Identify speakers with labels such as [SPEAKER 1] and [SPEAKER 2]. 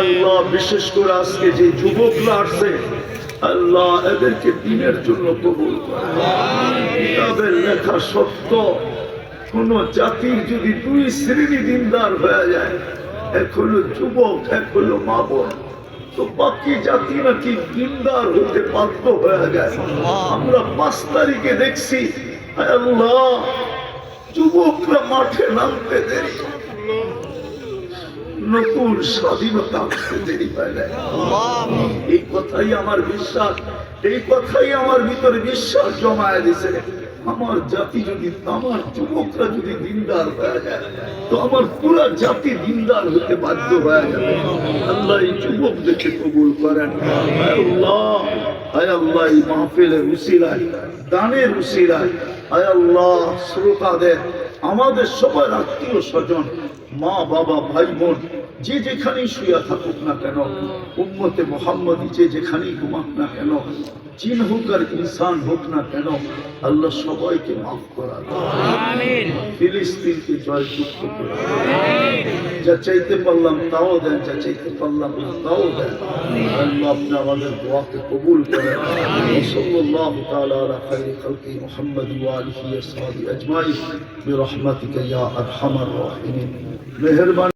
[SPEAKER 1] আল্লাহ বিশেষ করে আজকে যে যুবকরা আসছে, আল্লাহ, এদেরকে দিনের জন্য কবুল করে। তাদের লেখা সত্য। কোন জাতির যদি দুই শ্রেণি দিনদার হয়ে যায়, এক হলো যুবক, এক হলো মা বোন, তো বাকি জাতি নাকি দিনদার হতে বাধ্য হয়ে যায়। আমরা পাঁচ তারিখে দেখছি আল্লাহ, যুবকরা মাঠে নামতে দেরি। নতুন স্বাধীনতা এই কথাই আমার বিশ্বাস, এই কথাই আমার ভিতরে বিশ্বাস জমায় দিছে। আমার জাতি যদি, আমার যুবকরা যদি দিনদার হয়ে যায়, তো আমার পুরা জাতি দিনদার হতে বাধ্য হয়ে যাবে। আল্লাহ এই যুবকদেরকে কবুল করেন। আল্লাহ এই মাহফিলের উসিলায়, দানের উসিলায়, হায় আল্লাহ, শ্রোতাদের, আমাদের সবার আত্মীয় স্বজন, মা, বাবা, ভাই, বোন যে যেখানেই শুয়ে থাকুক না কেন উম্মতে মোহাম্মদী যে যেখানেই ঘুমাক না কেন জিন হোক আর ইনসান হোক না কেন আল্লাহ সবাইকে মাফ করা ফিলিস্তিনকে জয়যুক্ত করে যা চাইতে পারলাম তাও দেন যা চাইতে পারলাম না তাও দেন। আল্লাহ আপনি আমাদের দোয়াকে কবুল করেন। সাল্লাল্লাহু তাআলা আলা খাইরি খালকি মুহাম্মদ ওয়া আলিহি ওয়া সাহবিহি আজমাইন। বিরহমাতিকা ইয়া আরহামার রাহিমিন। মেহেরবানি